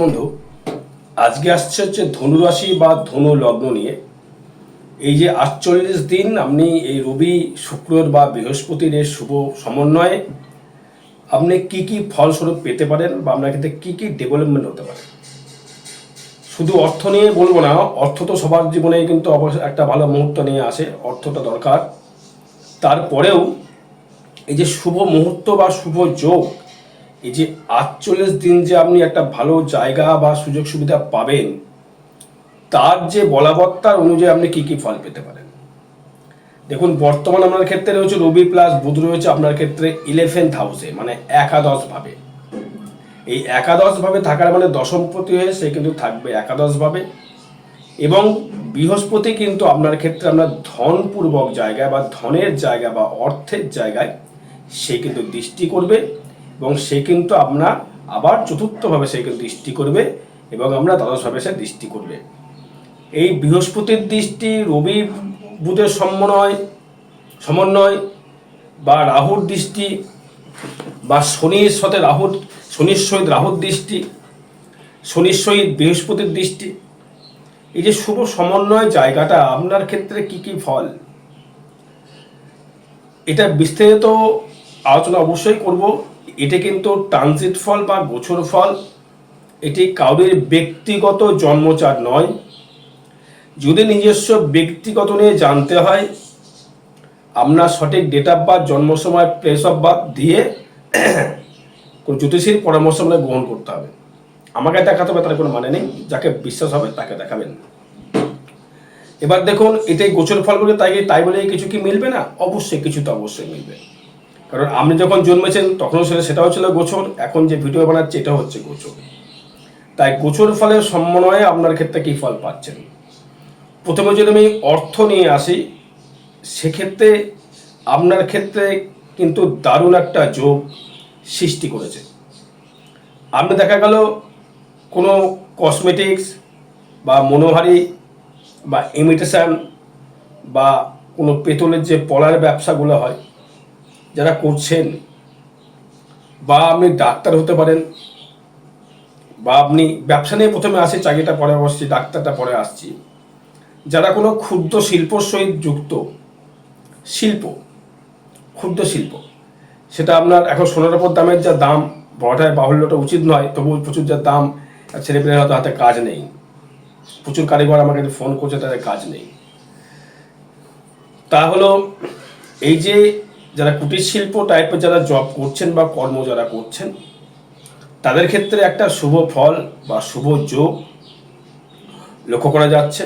বন্ধু, আজকে আসছে হচ্ছে ধনুরাশি বা ধনু লগ্ন নিয়ে। এই যে আটচল্লিশ দিন আপনি এই রবি, শুক্রর বা বৃহস্পতির এই শুভ সমন্বয়ে আপনি কি কি ফলস্বরূপ পেতে পারেন বা আপনার ক্ষেত্রে কী কী ডেভেলপমেন্ট হতে পারে? শুধু অর্থ নিয়ে বলব না, অর্থ তো সবার জীবনে কিন্তু অবশ্যই একটা ভালো মুহূর্ত নিয়ে আসে, অর্থটা দরকার। তারপরেও এই যে শুভ মুহূর্ত বা শুভ যোগ এই যে আটচল্লিশ দিন যে আপনি একটা ভালো জায়গা বা সুযোগ সুবিধা পাবেন, তার যে বলাবত্তার অনুযায়ী আপনি কি কি ফল পেতে পারেন? দেখুন, বর্তমান আপনার ক্ষেত্রে রয়েছে রবি প্লাস বুধ রয়েছে আপনার ক্ষেত্রে ইলেভেন্থ হাউসে মানে একাদশ ভাবে। এই একাদশ ভাবে থাকার মানে দশমপতি হয়ে সে কিন্তু থাকবে একাদশ ভাবে। এবং বৃহস্পতি কিন্তু আপনার ক্ষেত্রে আপনার ধনপূর্বক জায়গায় বা ধনের জায়গা বা অর্থের জায়গায় সে কিন্তু দৃষ্টি করবে। এবং সে কিন্তু আপনার আবার চতুর্থভাবে সে কিন্তু দৃষ্টি করবে এবং আমরা দ্বাদশভাবে সে দৃষ্টি করবে। এই বৃহস্পতির দৃষ্টি, রবি বুধের সমন্বয় সমন্বয় বা রাহুর দৃষ্টি বা শনির সাথে রাহুর, শনির সহিত রাহুর দৃষ্টি, শনির সহিত বৃহস্পতির দৃষ্টি, এই যে শুভ সমন্বয় জায়গাটা আপনার ক্ষেত্রে কি কি ফল? এটা বিস্তারিত আলোচনা অবশ্যই করব। এটা কিন্তু ট্রানজিট ফল বা গোছর ফল। এটি কাউরির ব্যক্তিগত জন্মচার নয়। যদি নিজস্ব ব্যক্তিগত নিয়ে জানতে হয়, আপনার সঠিক ডেট অফ বার্থ জন্ম সময় প্লেস অফ বার্থ দিয়ে কোন জ্যোতিষীর পরামর্শ আপনাকে গ্রহণ করতে হবে। আমাকে দেখাতে হবে, তার কোনো মানে নেই। যাকে বিশ্বাস হবে, তাকে দেখাবেন। এবার দেখুন, এটাই গোচর ফলগুলো, তাই তাই বলে কিছু কি মিলবে না? অবশ্যই, কিছু তো অবশ্যই মিলবে। কারণ আপনি যখন জন্মেছেন, তখনও সেটা, সেটাও ছিল গোচর। এখন যে ভিডিও বানাচ্ছে এটা হচ্ছে গোচর। তাই গোচর ফলের সমন্বয়ে আপনার ক্ষেত্রে কী ফল পাচ্ছেন? প্রথমে যদি আমি অর্থ নিয়ে আসি, সেক্ষেত্রে আপনার ক্ষেত্রে কিন্তু দারুণ একটা যোগ সৃষ্টি করেছে। আপনি দেখা গেল কোনো কসমেটিক্স বা মনোহারি বা ইমিটেশন বা কোনো পেতলের যে পলার ব্যবসাগুলো হয় যারা করছেন, বা আপনি ডাক্তার হতে পারেন, বা আপনি ব্যবসা নিয়ে প্রথমে আসি, চাকরিটা পরে বসছি, ডাক্তারটা পরে আসছি। যারা কোনো ক্ষুদ্র শিল্পর সহিত যুক্ত, শিল্প, ক্ষুদ্র শিল্প, সেটা আপনার এখন সোনার উপর দামের যা দাম বড়টায় বাহুল্যটা উচিত নয় তবু প্রচুর যা দাম ছেলেপেলের হয়তো হাতে কাজ নেই। প্রচুর কারিগর আমাকে ফোন করছে, তাদের কাজ নেই। তা হলো, এই যে যারা কুটির শিল্প টাইপের যারা জব করছেন বা কর্ম যারা করছেন, তাদের ক্ষেত্রে একটা শুভ ফল বা শুভ যোগ লক্ষ্য করা যাচ্ছে।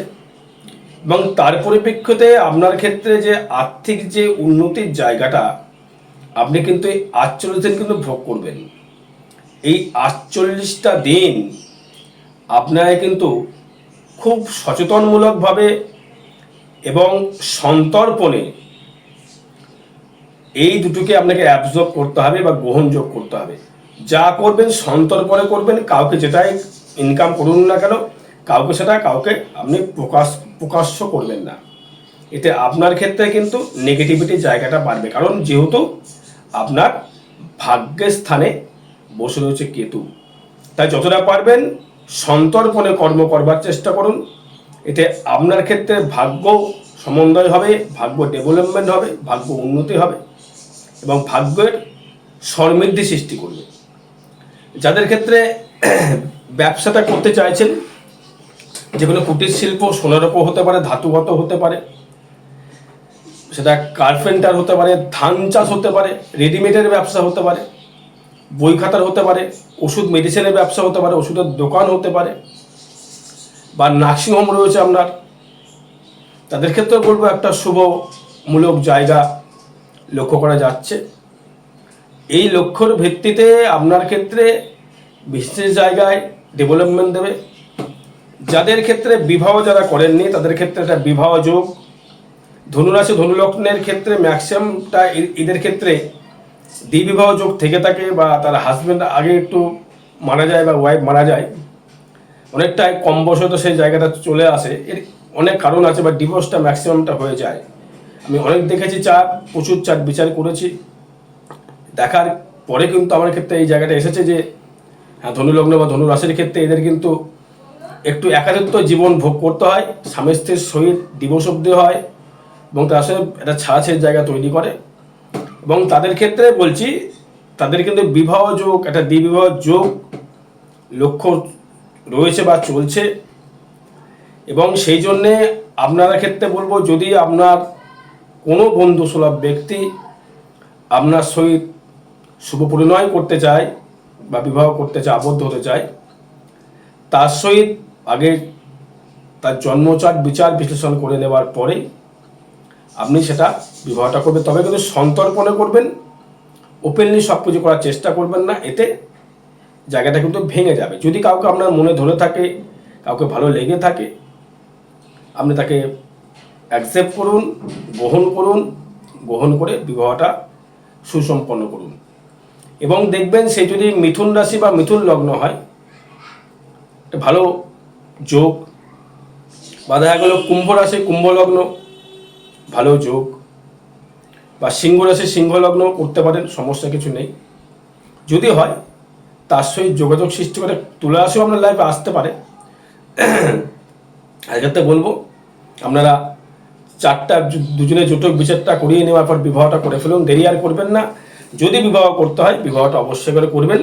এবং তার পরিপ্রেক্ষিতে আপনার ক্ষেত্রে যে আর্থিক যে উন্নতির জায়গাটা, আপনি কিন্তু এই আটচল্লিশ দিন কিন্তু ভোগ করবেন। এই আটচল্লিশটা দিন আপনারা কিন্তু খুব সচেতনমূলকভাবে এবং সন্তর্পণে এই দুটোকে আপনাকে অ্যাবজর্ব করতে হবে বা গ্রহণযোগ করতে হবে। যা করবেন সন্তর্পণে করবেন, কাউকে যেটাই ইনকাম করুন না কেন, কাউকে সেটা কাউকে আপনি প্রকাশ, প্রকাশ্য করবেন না। এতে আপনার ক্ষেত্রে কিন্তু নেগেটিভিটির জায়গাটা বাড়বে। কারণ যেহেতু আপনার ভাগ্যের স্থানে বসে রয়েছে কেতু। তাই যতটা পারবেন সন্তর্পণে কর্ম করবার চেষ্টা করুন। এতে আপনার ক্ষেত্রে ভাগ্য সমন্বয় হবে, ভাগ্য ডেভেলপমেন্ট হবে, ভাগ্য উন্নতি হবে। এবং ভাগ্যের সমৃদ্ধি সৃষ্টি করবে। যাদের ক্ষেত্রে ব্যবসাটা করতে চাইছেন যেগুলো কুটির শিল্প, সোনার উপর হতে পারে ধাতুগত হতে পারে, সেটা কার্পেন্টার হতে পারে, ধান চাষ হতে পারে, রেডিমেডের ব্যবসা হতে পারে, বই খাতার হতে পারে, ওষুধ মেডিসিনের ব্যবসা হতে পারে, ওষুধের দোকান হতে পারে, বা নার্সিংহোম রয়েছে আপনার, তাদের ক্ষেত্রেও বলব একটা শুভমূলক জায়গা লক্ষ্য করা যাচ্ছে। এই লক্ষ্যর ভিত্তিতে আপনার ক্ষেত্রে বিশেষ জায়গায় ডেভেলপমেন্ট দেবে। যাদের ক্ষেত্রে বিবাহ যারা করেননি, তাদের ক্ষেত্রে একটা বিবাহ যোগ। ধনুরাশি, ধনুলগ্নের ক্ষেত্রে ম্যাক্সিমামটা এদের ক্ষেত্রে দ্বিবিবাহ যোগ থেকে থাকে বা তার হাজব্যান্ড আগে একটু মারা যায় বা ওয়াইফ মারা যায়। অনেকটাই কম বয়সে তো সেই জায়গাটা চলে আসে। এর অনেক কারণ আছে বা ডিভোর্সটা ম্যাক্সিমামটা হয়ে যায়। আমি অনেক দেখেছি চাপ প্রচুর চাপ বিচার করেছি। দেখার পরে কিন্তু আমার ক্ষেত্রে এই জায়গাটা এসেছে যে হ্যাঁ ধনুলগ্ন বা ধনু রাশির ক্ষেত্রে এদের কিন্তু একটু একাকিত্ব জীবন ভোগ করতে হয়, স্বামী স্ত্রীর সহিত দিবস অব্দি হয় এবং তার সাথে একটা ছাড়াছেড় জায়গা তৈরি করে। এবং তাদের ক্ষেত্রে বলছি, তাদের কিন্তু বিবাহ যোগ, একটা দ্বিবিবাহ যোগ লক্ষ্য রয়েছে বা চলছে। এবং সেই জন্যে আপনারা ক্ষেত্রে বলব, যদি আপনার কোনো বন্ধু সুলভ ব্যক্তি আপনার সহিত শুভ পরিণয় করতে চায় বা বিবাহ করতে চায়, আবদ্ধ হতে চায়, তার সহিত আগে তার জন্মচাট বিচার বিশ্লেষণ করে নেওয়ার পরে আপনি সেটা বিবাহটা করবেন। তবে কিন্তু সন্তর্পণে করবেন, ওপেনলি সব কিছু করার চেষ্টা করবেন না, এতে জায়গাটা কিন্তু ভেঙে যাবে। যদি কাউকে আপনার মনে ধরে থাকে, কাউকে ভালো লেগে থাকে, আপনি তাকে অ্যাকসেপ্ট করুন, গ্রহণ করুন, গ্রহণ করে বিবাহটা সুসম্পন্ন করুন। এবং দেখবেন সে যদি মিথুন রাশি বা মিথুন লগ্ন হয়, একটা ভালো যোগ বা দেখা গেল কুম্ভ রাশি, কুম্ভ লগ্ন, ভালো যোগ বা সিংহ রাশি, সিংহ লগ্ন করতে পারেন, সমস্যা কিছু নেই। যদি হয়, তার সহিত যোগাযোগ সৃষ্টি করে তুলে আসেও আপনার লাইফে আসতে পারে। আজকেতে বলব, আপনারা চারটা দুজনে জোটক বিচারটা করিয়ে নেওয়ার পর বিবাহটা করে ফেলুন, দেরি আর করবেন না। যদি বিবাহ করতে হয়, বিবাহটা অবশ্যই করে করবেন।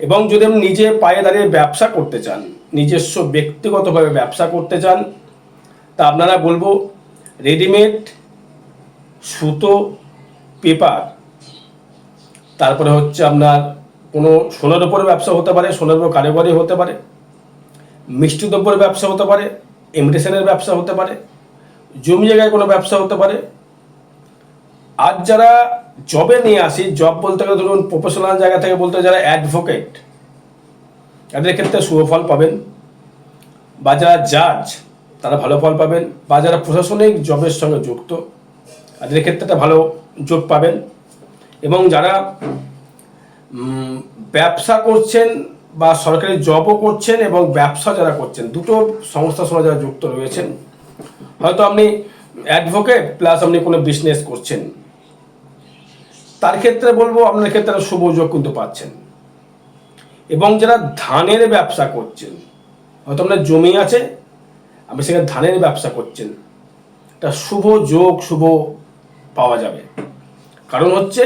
এবং যদি আপনি নিজে পায়ে দাঁড়িয়ে ব্যবসা করতে চান, নিজস্ব ব্যক্তিগতভাবে ব্যবসা করতে চান, তা আপনারা বলব, রেডিমেড সুতো, পেপার। তারপরে হচ্ছে আপনার কোনো সোনার উপরে ব্যবসা হতে পারে, সোনার উপর কারিগরি হতে পারে, মিষ্টি দ্রব্যের ব্যবসা হতে পারে ইমিটেশনের ব্যবসা হতে পারে। জমি জায়গায় কোনো ব্যবসা হতে পারে। আজ যারা জবে নিয়ে আসি জব বলতে গেলে ধরুন প্রফেশনাল জায়গা থেকে বলতে যারা অ্যাডভোকেট তাদের ক্ষেত্রে শুভ ফল পাবেন। বা যারা জাজ তারা ভালো ফল পাবেন। বা যারা প্রশাসনিক জবের সঙ্গে যুক্ত, তাদের ক্ষেত্রে একটা ভালো যোগ পাবেন। এবং যারা ব্যবসা করছেন বা সরকারি জবও করছেন এবং ব্যবসা যারা করছেন, দুটো সংস্থার সঙ্গে যারা যুক্ত রয়েছেন হয়তো আপনি অ্যাডভোকেট প্লাস আপনি কোনো বিজনেস করছেন। তার ক্ষেত্রে বলব আপনার ক্ষেত্রে শুভ যোগ কিন্তু পাচ্ছেন। এবং যারা ধানের ব্যবসা করছেন, হয়তো আপনার জমি আছে, আপনি সেখানে ধানের ব্যবসা করছেন। একটা শুভ যোগ, শুভ পাওয়া যাবে। কারণ হচ্ছে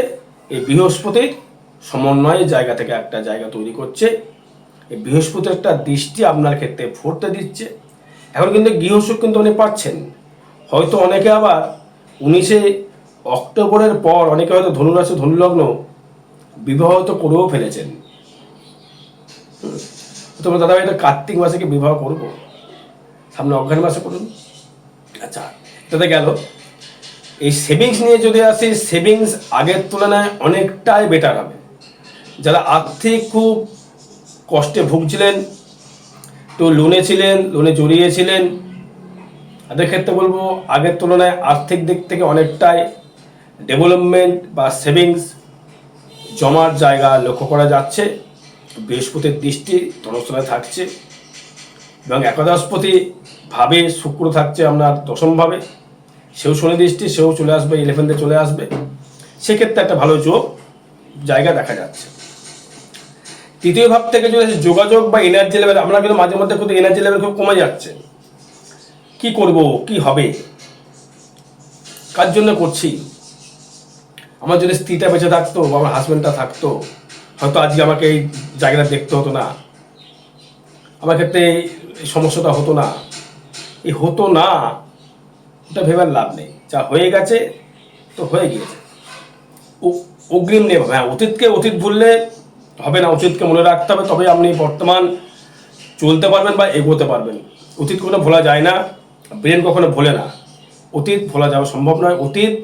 এই বৃহস্পতির সমন্বয়ে জায়গা থেকে একটা জায়গা তৈরি করছে। এই বৃহস্পতির একটা দৃষ্টি আপনার ক্ষেত্রে ফুটতে দিচ্ছে। এখন কিন্তু গৃহসুখ কিন্তু উনি পাচ্ছেন। হয়তো অনেকে আবার উনিশে অক্টোবরের পর অনেকে হয়তো ধনু ধনুরাশি, ধনুলগ্ন বিবাহ তো করেও ফেলেছেন। তোমরা দাদা তো কার্তিক মাসে কি বিবাহ করব? সামনে অজ্ঞান মাসে করুন। আচ্ছা এটাতে গেল। এই সেভিংস নিয়ে যদি আসি সেভিংস আগের তুলনায় অনেকটাই বেটার হবে। যারা আর্থিক খুব কষ্টে ভুগছিলেন তো লোনে ছিলেন লোনে জড়িয়েছিলেন। তাদের ক্ষেত্রে বলব, আগের তুলনায় আর্থিক দিক থেকে অনেকটাই ডেভেলপমেন্ট বা সেভিংস জমার জায়গা লক্ষ্য করা যাচ্ছে। বৃহস্পতির দৃষ্টি ধনস্থলে থাকছে। এবং একাদশপতি ভাবে শুক্র থাকছে আপনার দশমভাবে সেও শনি দৃষ্টি, সেও চলে আসবে ইলেভেন্থে চলে আসবে। সেক্ষেত্রে একটা ভালো যোগ জায়গা দেখা যাচ্ছে। তৃতীয় ভাব থেকে যদি যোগাযোগ বা এনার্জি লেভেল আমরা কিন্তু মাঝে মধ্যে কিন্তু এনার্জি লেভেল খুব কমে যাচ্ছে। কি করব? কি হবে? কার জন্য করছি? আমার যদি স্ত্রীটা বেঁচে থাকতো বা আমার হাজব্যান্ডটা থাকতো, হয়তো আজকে আমাকে এই জায়গাটা দেখতে হতো না। আমার ক্ষেত্রে এই সমস্যাটা হতো না। এই হতো না। ওটা ভেবার লাভ নেই। যা হয়ে গেছে, তো হয়ে গিয়েছে। অগ্রিম নেই হ্যাঁ অতীতকে অতীত ভুললে হবে না অতীতকে মনে রাখতে হবে তবে আপনি বর্তমান চলতে পারবেন বা এগোতে পারবেন। অতীত কখনো ভোলা যায় না, ব্রেন কখনো ভোলে না। অতীত ভোলা যাওয়া সম্ভব নয়। অতীত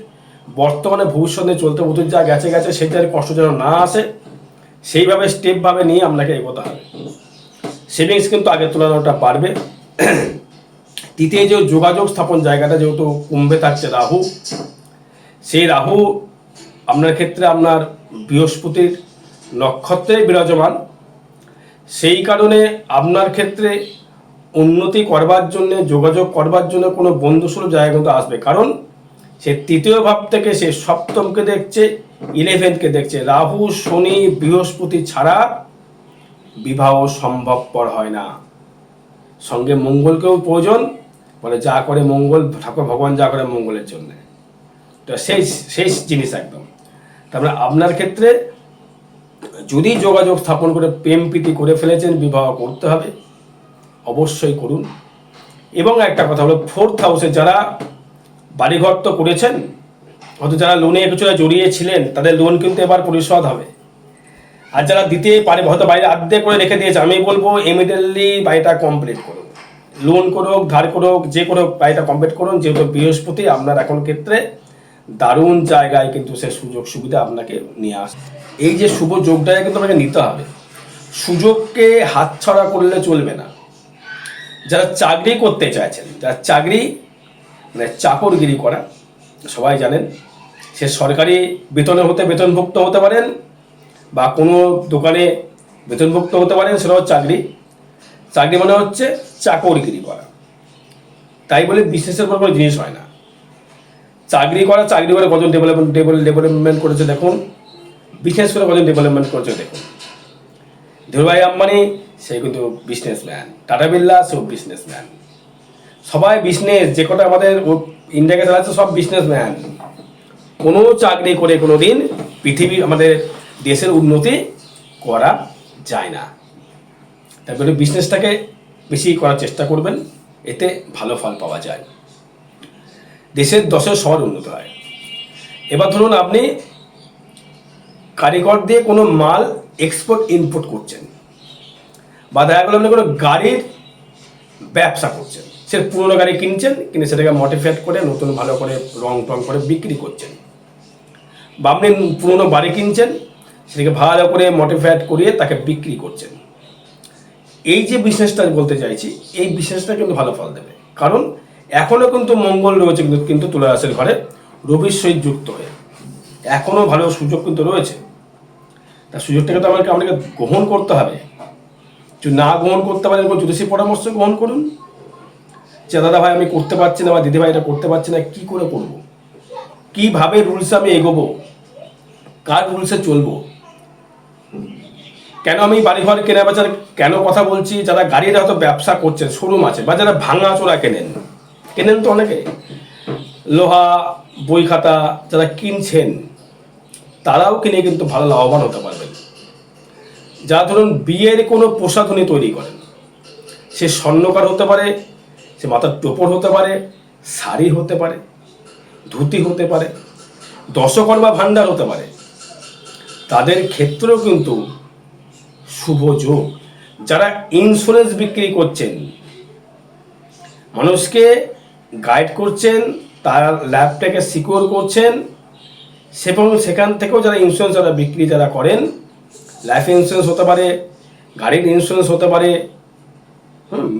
বর্তমানে ভবিষ্যতে চলতে, অতীত যা গেছে গেছে সেটার কষ্ট যেন না আসে, সেইভাবে স্টেপভাবে নিয়ে আপনাকে এগোতে হবে। সেভিংস কিন্তু আগের তুলনায় ওটা বাড়বে। তৃতীয় যে যোগাযোগ স্থাপন জায়গাটা যেহেতু কুম্ভে থাকছে রাহু। সেই রাহু আপনার ক্ষেত্রে আপনার বৃহস্পতির নক্ষত্রে বিরাজমান। সেই কারণে আপনার ক্ষেত্রে উন্নতি করবার জন্য, যোগাযোগ করবার জন্য কোনো বন্ধুসুলভ জায়গা কিন্তু আসবে। কারণ সে তৃতীয় ভাব থেকে সে সপ্তমকে দেখছে ইলেভেন্থকে দেখছে। রাহু, শনি, বৃহস্পতি ছাড়া বিবাহ সম্ভবপর হয় না। সঙ্গে মঙ্গলকেও প্রয়োজন, বলে যা করে মঙ্গল, ঠাকুর ভগবান যা করে মঙ্গলের জন্য। তো শেষ শেষ জিনিস একদম। তারপরে আপনার ক্ষেত্রে যদি যোগাযোগ স্থাপন করে প্রেম প্রীতি করে ফেলেছেন, বিবাহ করতে হবে। অবশ্যই করুন। এবং একটা কথা হলো ফোর্থ হাউসে যারা বাড়িঘর তো করেছেন হয়তো যারা লোনে কিছুটা জড়িয়েছিলেন, তাদের লোন কিন্তু এবার পরিশোধ হবে। আর যারা দিতে পারে, হয়তো বাইরে আর্ধেক করে রেখে দিয়েছে, আমি বলব ইমিডিয়েটলি বাড়িটা কমপ্লিট করুন। লোন করুক, ধার করুক, যে করুক, বাড়িটা কমপ্লিট করুন। যেহেতু বৃহস্পতি, আপনার এখন ক্ষেত্রে দারুণ জায়গায় কিন্তু সে সুযোগ সুবিধা আপনাকে নিয়ে আসে এই যে শুভ যোগটাকে কিন্তু আপনাকে নিতে হবে। সুযোগকে হাতছাড়া করলে চলবে না। যারা চাকরি করতে চাইছেন, যারা চাকরি মানে চাকরগিরি করা, সবাই জানেন, সে সরকারি বেতনে হতে বেতনভুক্ত হতে পারেন বা কোনো দোকানে বেতনভুক্ত হতে পারেন সেটাও চাকরি। চাকরি মানে হচ্ছে চাকরগিরি করা। তাই বলে বিশেষের উপর কোনো জিনিস হয় না। চাকরি করা, চাকরি করে কজন ডেভেলপমেন্ট ডেভেলপমেন্ট করেছে দেখুন। বিশেষ করে কজন ডেভেলপমেন্ট করছে, দেখুন। ধীরুভাই আম্বানি, সে কিন্তু বিজনেসম্যান টাটা বিল্লা সেও বিজনেসম্যান সবাই বিজনেস যে কটা আমাদের ইন্ডিয়াকে চালাচ্ছে, সব বিজনেসম্যান কোনো চাকরি করে কোনো দিন পৃথিবী, আমাদের দেশের উন্নতি করা যায় না। তারপরে বিজনেসটাকে বেশি করার চেষ্টা করবেন, এতে ভালো ফল পাওয়া যায়। দেশের দশের সবার উন্নত হয়। এবার ধরুন আপনি কারিগর দিয়ে কোনো মাল এক্সপোর্ট ইনপোর্ট করছেন। বা দেখা গেলো আপনি কোনো গাড়ির ব্যবসা করছেন। সে পুরোনো গাড়ি কিনছেন, কিনে সেটাকে মডিফাইড করে, নতুন ভালো করে, রং টং করে বিক্রি করছেন। বা আপনি পুরোনো বাড়ি কিনছেন, সেটাকে ভালো করে মডিফাইড করিয়ে তাকে বিক্রি করছেন। এই যে বিজনেসটা বলতে চাইছি, এই বিজনেসটা কিন্তু ভালো ফল দেবে। কারণ এখনও কিন্তু মঙ্গল রয়েছে কিন্তু কিন্তু তুলা রাশির ঘরে। রবির সহিত যুক্ত হয়ে এখনও ভালো সুযোগ কিন্তু রয়েছে। তার সুযোগটাকে তো আমাকে আমাকে গ্রহণ করতে হবে। যদি না গ্রহণ করতে পারেন কোনো জ্যোতিষী পরামর্শ গ্রহণ করুন, যে দাদা ভাই, আমি করতে পারছি না বা দিদি ভাই এটা করতে পারছি না, কি করে করব? কীভাবে রুলসে আমি এগোবো? কার রুলসে চলবো? কেন আমি বাড়িঘর কেনা বেচার কেন কথা বলছি? যারা গাড়ির হয়তো ব্যবসা করছেন, শোরুম আছে বা যারা ভাঙা চোরা কেনেন কেনেন তো অনেকে। লোহা, বই খাতা যারা কিনছেন তারাও কিনে কিন্তু ভালো লাভবান হতে পারবেন যা ধরুন বিয়ের কোনো প্রসাধনী তৈরি করেন। সে স্বর্ণকার হতে পারে, সে মাথার টোপর হতে পারে, শাড়ি হতে পারে, ধুতি হতে পারে, দশকর্মা ভাণ্ডার হতে পারে। তাদের ক্ষেত্রেও কিন্তু শুভ যোগ। যারা ইন্স্যুরেন্স বিক্রি করছেন, মানুষকে গাইড করছেন, তার ল্যাবটাকে সিকিউর করছেন এবং সেখান থেকেও যারা ইন্স্যুরেন্স যারা বিক্রি যারা করেন লাইফ ইন্স্যুরেন্স হতে পারে, গাড়ির ইন্স্যুরেন্স হতে পারে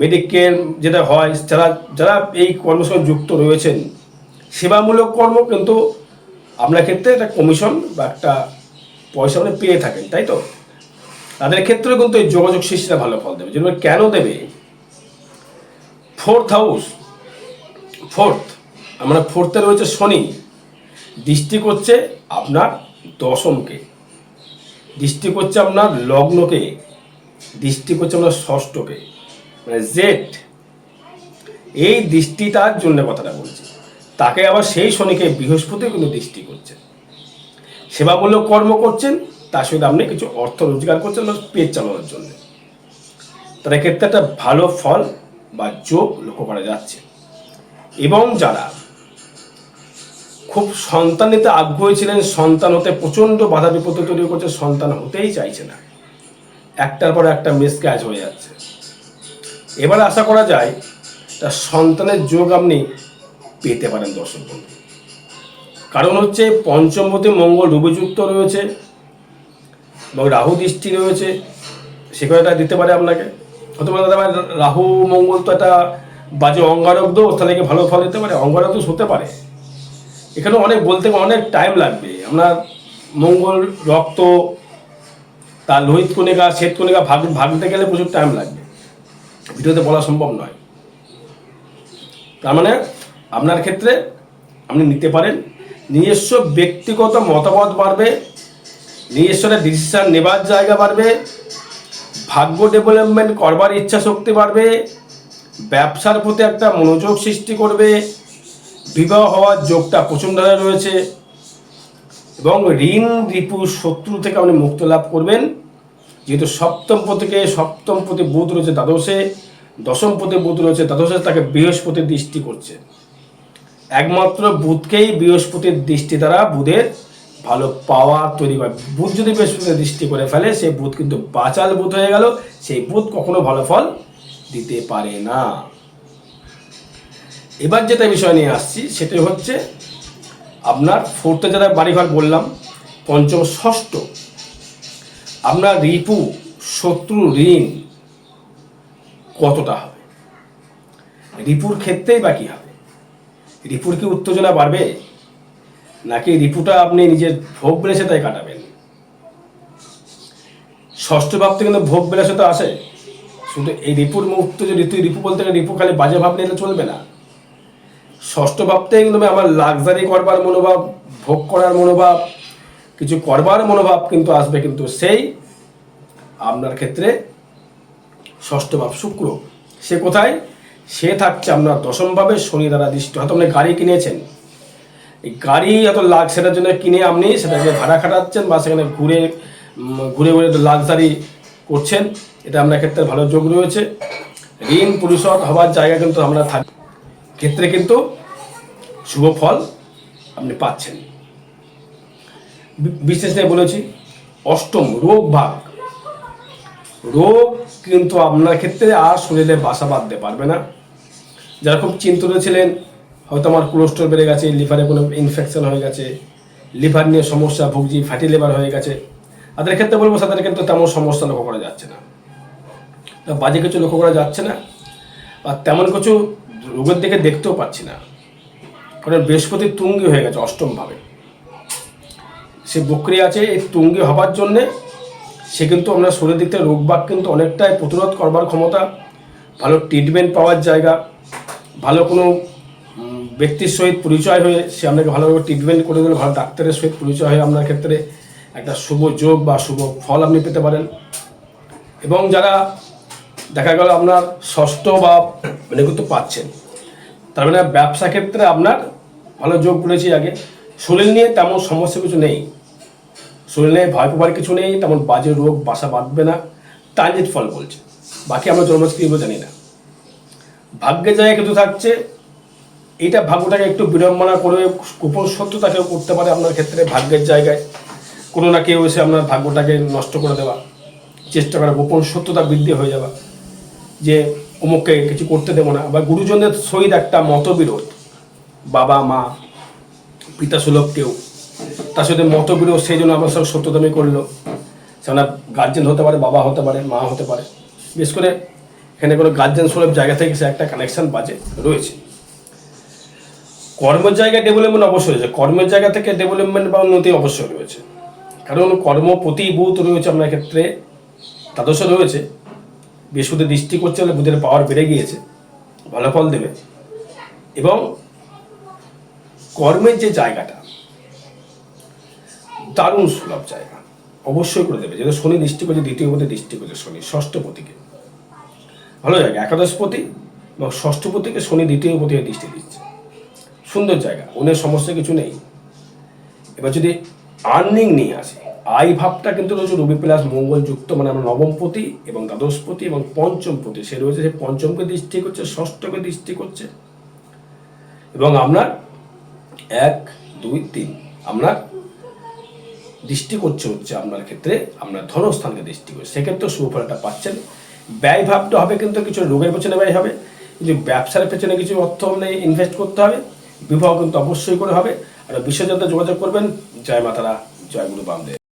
মেডিকেল যেটা হয়, যারা যারা এই কর্মের সঙ্গে যুক্ত রয়েছেন, সেবামূলক কর্ম কিন্তু আপনার ক্ষেত্রে একটা কমিশন বা একটা পয়সা আপনি পেয়ে থাকেন, তাই তো? তাদের ক্ষেত্রে কিন্তু এই যোগাযোগ সৃষ্টিটা ভালো ফল দেবে। যেগুলো কেন দেবে? ফোর্থ হাউস ফোর্থ আমরা ফোর্থে রয়েছে শনি। দৃষ্টি করছে আপনার দশমকে। দৃষ্টি করছে আপনার লগ্নকে। দৃষ্টি করছে আপনার ষষ্ঠকে। মানে জেড এই দৃষ্টিটার জন্য কথাটা বলছি। তাকে আবার সেই শনিকে বৃহস্পতি কিন্তু দৃষ্টি করছে। সেবামূলক কর্ম করছেন, তার সঙ্গে আপনি কিছু অর্থ রোজগার করছেন পেট চালানোর জন্য। তাদের ক্ষেত্রে একটা ভালো ফল বা যোগ লক্ষ্য করা যাচ্ছে। এবং যারা খুব সন্তান নিতে আগ্রহী ছিলেন, সন্তান হতে প্রচণ্ড বাধা বিপত্তি তৈরি করছে, সন্তান হতেই চাইছে না। একটার পর একটা মিসক্যাচ হয়ে যাচ্ছে। এবার আশা করা যায় তা সন্তানের যোগ আপনি পেতে পারেন দর্শক বন্ধু। কারণ হচ্ছে পঞ্চমতে মঙ্গল রবিযুক্ত রয়েছে, এবং রাহু দৃষ্টি রয়েছে, সে কথাটা দিতে পারে আপনাকে? হতে পারে দাদা রাহু, মঙ্গল তো একটা বাজে অঙ্গারক দোষ, তাহলে ভালো ফল দিতে পারে? অঙ্গারক দোষ হতে পারে। এখানে অনেক বলতে অনেক টাইম লাগবে। আপনার মঙ্গল, রক্ত, তার লোহিত কণিকা, শ্বেত কণিকা ভাগ, ভাগতে গেলে প্রচুর টাইম লাগবে। ভিডিওতে বলা সম্ভব নয়। তার মানে আপনার ক্ষেত্রে আপনি নিতে পারেন। নিজস্ব ব্যক্তিগত মতামত বাড়বে নিজস্ব ডিসিশন নেবার জায়গা বাড়বে, ভাগ্য ডেভেলপমেন্ট করবার ইচ্ছা শক্তি বাড়বে, ব্যবসার প্রতি একটা মনোযোগ সৃষ্টি করবে বিবাহ হওয়ার যোগটা প্রচণ্ডভাবে রয়েছে এবং ঋণ রিপু শত্রু থেকে আপনি মুক্ত লাভ করবেন। যেহেতু সপ্তম পতিকে সপ্তম পতি বুধ রয়েছে দ্বাদশে, দশম পতি বুধ রয়েছে দ্বাদশে, তাকে বৃহস্পতির দৃষ্টি করছে। একমাত্র বুধকেই বৃহস্পতির দৃষ্টি দ্বারা বুধের ভালো পাওয়ার তৈরি করে। বুধ যদি বৃহস্পতির দৃষ্টি করে ফেলে, সেই বুধ কিন্তু বাচাল বুধ হয়ে গেল, সেই বুধ কখনো ভালো ফল দিতে পারে না। এবার যেটা বিষয় নিয়ে আসছি সেটা হচ্ছে আপনার ফোর্থে যেটা বাড়িঘর বললাম, পঞ্চম ষষ্ঠ। আপনার রিপু শত্রু ঋণ কতটা হবে? রিপুর ক্ষেত্রেই বা কী হবে? রিপুর কি উত্তেজনা বাড়বে? নাকি রিপুটা আপনি নিজের ভোগ বিলাসিতায় কাটাবেন? ষষ্ঠ ভাব থেকে কিন্তু ভোগ বিলাসিতা আসে। শুধু এই রিপুর মুহূর্তে যে ঋতু, রিপু বলতে গেলে রিপু খালি বাজে ভাব নিলে চলবে না। ষষ্ঠ ভাবতে কিন্তু আমার লাক্সারি করবার মনোভাব, ভোগ করার মনোভাব, কিছু করবার মনোভাব কিন্তু আসবে কিন্তু সেই আপনার ক্ষেত্রে ষষ্ঠ ভাব শুক্র। সে কোথায়? সে থাকছে আপনার দশমভাবে শনি দ্বারা দৃষ্টি। হয়তো আপনি গাড়ি কিনেছেন। এই গাড়ি এত লাখ সেটার জন্য কিনে আপনি সেটাকে ভাড়া খাটাচ্ছেন বা সেখানে ঘুরে ঘুরে ঘুরে লাক্সারি করছেন। এটা আপনার ক্ষেত্রে ভালো যোগ রয়েছে। ঋণ পরিশোধ হওয়ার জায়গা কিন্তু আমরা থাকি। ক্ষেত্রে কিন্তু শুভ ফল আপনি পাচ্ছেন। বিশেষ নিয়ে বলেছি, অষ্টম রোগ ভাগ রোগ কিন্তু আপনার ক্ষেত্রে আর শরীরে বাসা বাঁধতে পারবে না। যারা খুব চিন্তিত ছিলেন, হয়তো আমার কোলেস্ট্রল বেড়ে গেছে লিভারে কোনো ইনফেকশন হয়ে গেছে লিভার নিয়ে সমস্যা, ভুগছি ফ্যাটি লিভার হয়ে গেছে, তাদের ক্ষেত্রে বলব তাদের কিন্তু তেমন সমস্যা লক্ষ্য করা যাচ্ছে না। বাজে কিছু লক্ষ্য করা যাচ্ছে না। আর তেমন কিছু রোগের দিকে দেখতেও পাচ্ছি না। কারণ বৃহস্পতি তুঙ্গি হয়ে গেছে অষ্টমভাবে। সে বক্রি আছে এই তুঙ্গি হবার জন্যে, সে কিন্তু আমরা শরীর দিক থেকে রোগবাগ কিন্তু অনেকটাই প্রতিরোধ করবার ক্ষমতা, ভালো ট্রিটমেন্ট পাওয়ার জায়গা, ভালো কোনো ব্যক্তির সহিত পরিচয় হয়ে সে আপনাকে ভালোভাবে ট্রিটমেন্ট করে দিলে, ভালো ডাক্তারের সহিত পরিচয় হয়ে আপনার ক্ষেত্রে একটা শুভ যোগ বা শুভ ফল আপনি পেতে পারেন। এবং যারা দেখা গেল আপনার ষষ্ঠ বা মানে কিন্তু পাচ্ছেন। তার মানে ব্যবসা ক্ষেত্রে আপনার ভালো যোগ বলেছি আগে। শরীর নিয়ে তেমন সমস্যা কিছু নেই। শরীর নিয়ে ভয় পাবার কিছু নেই, তেমন বাজে রোগ, বাসা বাঁধবে না। ট্রানজিট ফল বলছে। বাকি আমরা জন্মস্ক্রিয় জানি না। ভাগ্যের জায়গায় কিছু থাকছে। এটা ভাগ্যটাকে একটু বিড়ম্বনা করে, গোপন সত্যতাকেও করতে পারে আপনার ক্ষেত্রে ভাগ্যের জায়গায়। কোনো না কেউ এসে আপনার ভাগ্যটাকে নষ্ট করে দেওয়া। চেষ্টা করা, গোপন সত্যতা বৃদ্ধি হয়ে যাওয়া। যে অমুককে কিছু করতে দেবো না। বা গুরুজনদের সহিত একটা মতবিরোধ। বাবা, মা, পিতা সুলভ কেউ। তার সাথে মতবিরোধ, সেই জন্য আমার সঙ্গে সত্যতামি করল। সেখানে গার্জেন হতে পারে, বাবা হতে পারে, মা হতে পারে। বিশেষ করে এখানে কোনো গার্জেন সুলভ জায়গা থেকে সে একটা কানেকশন বাজে, রয়েছে। কর্মের জায়গায় ডেভেলপমেন্ট অবশ্যই রয়েছে। কর্মের জায়গা থেকে ডেভেলপমেন্ট বা উন্নতি অবশ্যই রয়েছে। কারণ কর্ম প্রতিভূত রয়েছে আপনার ক্ষেত্রে তাদর্শ রয়েছে। বৃহস্পতি দৃষ্টি করছে বলে বুধের পাওয়ার বেড়ে গিয়েছে ভালো ফল দেবে। এবং কর্মের যে জায়গাটা, দারুণ সুলভ জায়গা, অবশ্যই করে দেবে। যেটা শনি দৃষ্টি করছে, দ্বিতীয় পতি দৃষ্টি করছে শনি, ষষ্ঠ পতিকে। ভালো জায়গা, একাদশ পতি এবং ষষ্ঠ পতিকে শনি দ্বিতীয় পতিকে দৃষ্টি দিচ্ছে। সুন্দর জায়গা ওনের সমস্যা কিছু নেই। এবার যদি আর্নিং নিয়ে আসি আই ভাবটা কিন্তু রয়েছে রবি প্লাস মঙ্গল যুক্ত মানে আমরা নবমপতি এবং দ্বাদশপতি এবং পঞ্চমপতি। সে রয়েছে সে পঞ্চমকে দৃষ্টি করছে, ষষ্ঠকে দৃষ্টি করছে। এবং আপনার এক, দুই, তিন আপনার দৃষ্টি করছে হচ্ছে আপনার ক্ষেত্রে আপনার ধনস্থানকে দৃষ্টি করছে। সেক্ষেত্রে সুফলটা পাচ্ছেন। ব্যয় ভাবটা হবে কিন্তু কিছু রোগের পেছনে ব্যয় হবে, কিন্তু ব্যবসার পেছনে কিছু অর্থ আপনি ইনভেস্ট করতে হবে। বিবাহ কিন্তু অবশ্যই করে হবে। আর বিশ্বজাতে যোগাযোগ করবেন। জয় মাতারা, জয় গুরু বামদেব।